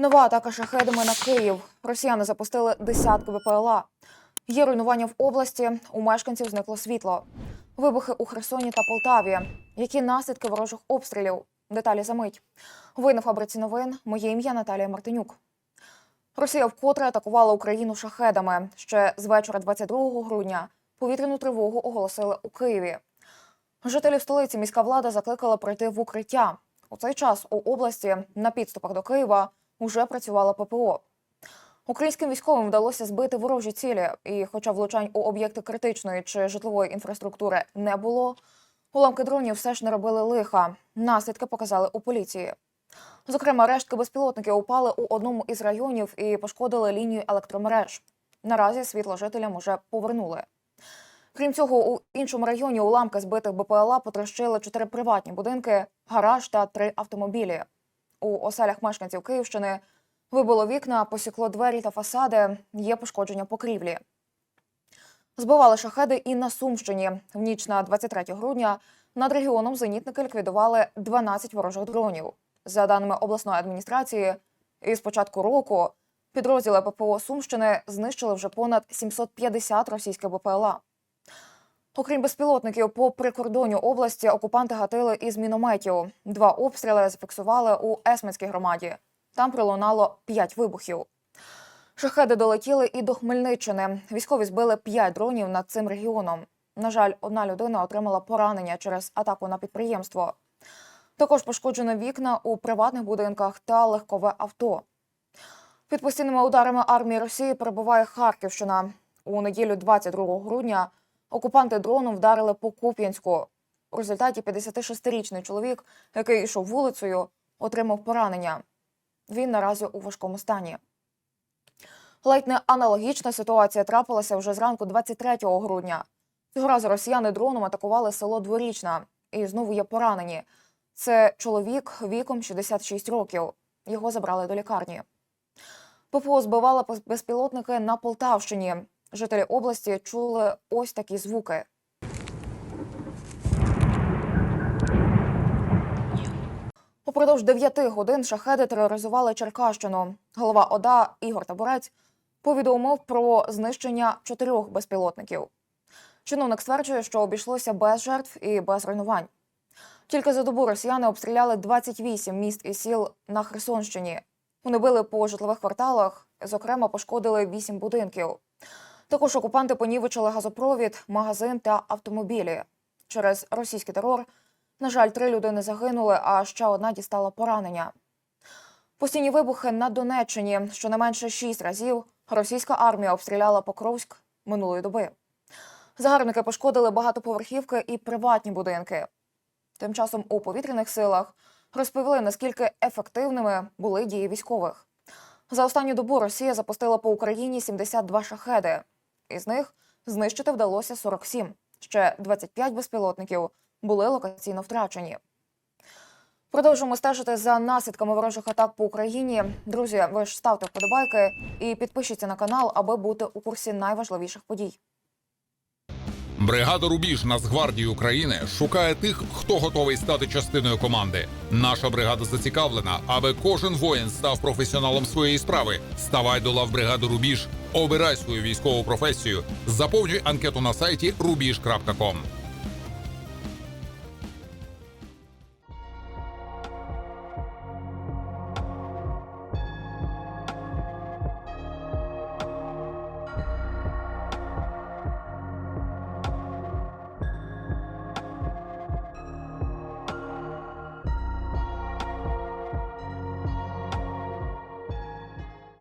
Нова атака шахедами на Київ. Росіяни запустили десятки БПЛА. Є руйнування в області. У мешканців зникло світло. Вибухи у Херсоні та Полтаві. Які наслідки ворожих обстрілів? Деталі за мить. Ви на фабриці новин. Моє ім'я Наталія Мартинюк. Росія вкотре атакувала Україну шахедами. Ще з вечора 22 грудня повітряну тривогу оголосили у Києві. Жителів столиці міська влада закликала пройти в укриття. У цей час у області на підступах до Києва уже працювала ППО. Українським військовим вдалося збити ворожі цілі, і, хоча влучань у об'єкти критичної чи житлової інфраструктури не було, уламки дронів все ж не робили лиха. Наслідки показали у поліції. Зокрема, рештки безпілотників упали у одному із районів і пошкодили лінію електромереж. Наразі світло жителям уже повернули. Крім цього, у іншому районі уламки збитих БПЛА потрощили чотири приватні будинки, гараж та три автомобілі. У оселях мешканців Київщини вибило вікна, посікло двері та фасади, є пошкодження покрівлі. Збивали шахеди і на Сумщині. В ніч на 23 грудня над регіоном зенітники ліквідували 12 ворожих дронів. За даними обласної адміністрації, із початку року підрозділи ППО Сумщини знищили вже понад 750 російських БПЛА. Окрім безпілотників, по прикордонню області окупанти гатили із мінометів. Два обстріли зафіксували у Есминській громаді. Там пролунало п'ять вибухів. Шахеди долетіли і до Хмельниччини. Військові збили п'ять дронів над цим регіоном. На жаль, одна людина отримала поранення через атаку на підприємство. Також пошкоджено вікна у приватних будинках та легкове авто. Під постійними ударами армії Росії перебуває Харківщина. У неділю 22 грудня окупанти дроном вдарили по Куп'янську. У результаті 56-річний чоловік, який йшов вулицею, отримав поранення. Він наразі у важкому стані. Ледь не аналогічна ситуація трапилася вже зранку 23 грудня. Цього разу росіяни дроном атакували село Дворічна і знову є поранені. Це чоловік віком 66 років. Його забрали до лікарні. ППО збивала безпілотники на Полтавщині. Жителі області чули ось такі звуки. Упродовж 9 годин шахеди тероризували Черкащину. Голова ОДА Ігор Табурець повідомив про знищення чотирьох безпілотників. Чиновник стверджує, що обійшлося без жертв і без руйнувань. Тільки за добу росіяни обстріляли 28 міст і сіл на Херсонщині. Вони били по житлових кварталах, зокрема, пошкодили 8 будинків. Також окупанти понівечили газопровід, магазин та автомобілі. Через російський терор, на жаль, три людини загинули, а ще одна дістала поранення. Постійні вибухи на Донеччині щонайменше шість разів російська армія обстріляла Покровськ минулої доби. Загарбники пошкодили багатоповерхівки і приватні будинки. Тим часом у повітряних силах розповіли, наскільки ефективними були дії військових. За останню добу Росія запустила по Україні 72 шахеди. Із них знищити вдалося 47. Ще 25 безпілотників були локаційно втрачені. Продовжуємо стежити за наслідками ворожих атак по Україні. Друзі, ви ж ставте вподобайки і підпишіться на канал, аби бути у курсі найважливіших подій. Бригада Рубіж Нацгвардії України шукає тих, хто готовий стати частиною команди. Наша бригада зацікавлена, аби кожен воїн став професіоналом своєї справи. Ставай до лав бригади Рубіж, обирай свою військову професію, заповнюй анкету на сайті rubiж.com.